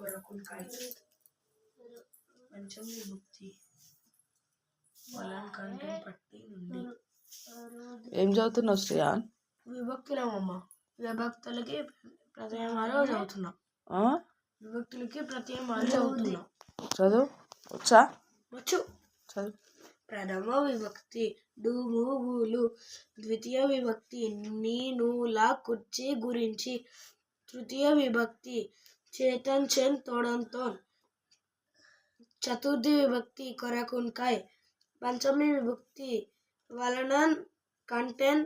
కొరకుంకాయ మంచం విముక్తి పొలం కంటే పట్టి నుండి ఏం చదువుతున్నావు శ్రేయాన్? విభక్తులమమ్మ. విభక్తులకి ప్రత్యయమాలు చదువుతున్నాం. ఆ? విభక్తులకి ప్రత్యయమాలు చదువుతున్నాం. చదువు? వచ్చా? వచ్చు. చదువు. ప్రథమ విభక్తి డూము బూలు ద్వితీయ విభక్తి నీనుల కుర్చీ గురించి తృతీయ విభక్తి చేతన్ చెన్ తోడంతో చతుర్థి విభక్తి కొరకుంకాయ్ పంచమి విభక్తి వలనన్ కంటెన్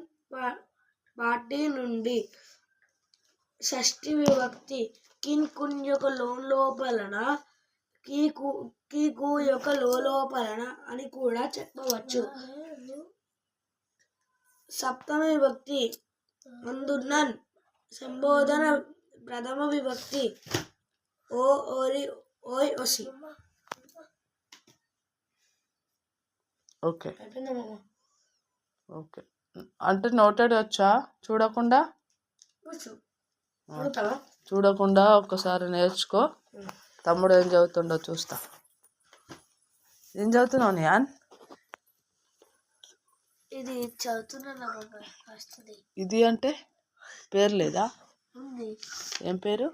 పార్టీ నుండి. షష్ఠి విభక్తి కిన్ కున్ యొక్క లోపలన కీకు కీకు యొక్క లోపలన అని కూడా చెప్పవచ్చు. సప్తమి విభక్తి అందున్న సంబోధన ప్రథమ విభక్తి. ఓ ఓరి ఓయ్ ఒసి ఓకే. ఓకే. అంటే నోటెడ్ వచ్చా? చూడకుండా? చూడకుండా ఒక్కసారి నేర్చుకో. తమ్ముడు ఏం చదువుతుండో చూస్తా. ఏం చదువుతున్నావు నియాన్? ఇది చదువుతున్నాను వస్తుంది ఇది అంటే పేరు లేదా? ఏం పేరు?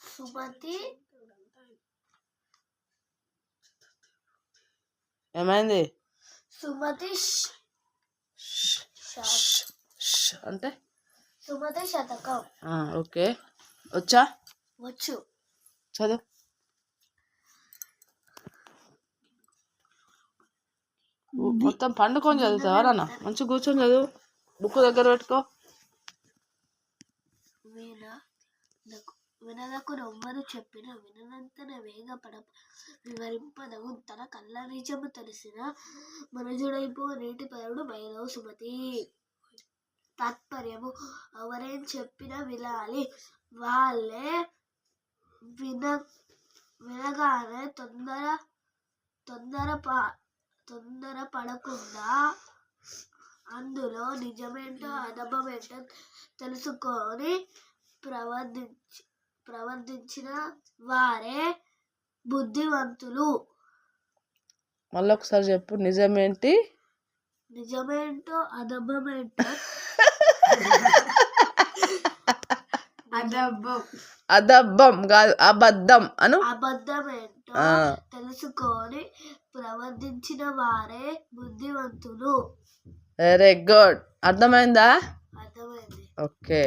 సుమతి. ఏమైంది? సుమతి అంటే? సుమతి శతకం. ఓకే. వచ్చా? వచ్చు. చదువు. మొత్తం పండుకొని చదువుతావా? నాన్న మంచిగా కూర్చొని చదువు. బుక్ దగ్గర పెట్టుకో. వీణ వినదకు నొమ్మరు చెప్పిన వినంతన వేగపడ వివరింపదగు తన కళ్ళ నిజము తెలిసిన మనజుడైపో నీటి పరుడు మైలవు సుమతి. తాత్పర్యము ఎవరేం చెప్పినా వినాలి. వాళ్ళే విన వినగానే తొందర తొందర ప తొందర పడకుండా అందులో నిజమేంటో అదమ్మేంటో తెలుసుకొని ప్రవర్తించి ప్రవర్తించిన వారే బుద్ధివంతులు మళ్ళీ ఒకసారి చెప్పు నిజమేంటి? నిజమేంటో అదమ్మేంటో అదబ్బం అదబ్బం కాదు అబద్ధం అను? అబద్ధమేంటో ఆ. తెలుసుకొని ప్రవర్తించిన వారే బుద్ధివంతులు వెరీ గుడ్. అర్థమైందా? అర్థమైంది. ఓకే.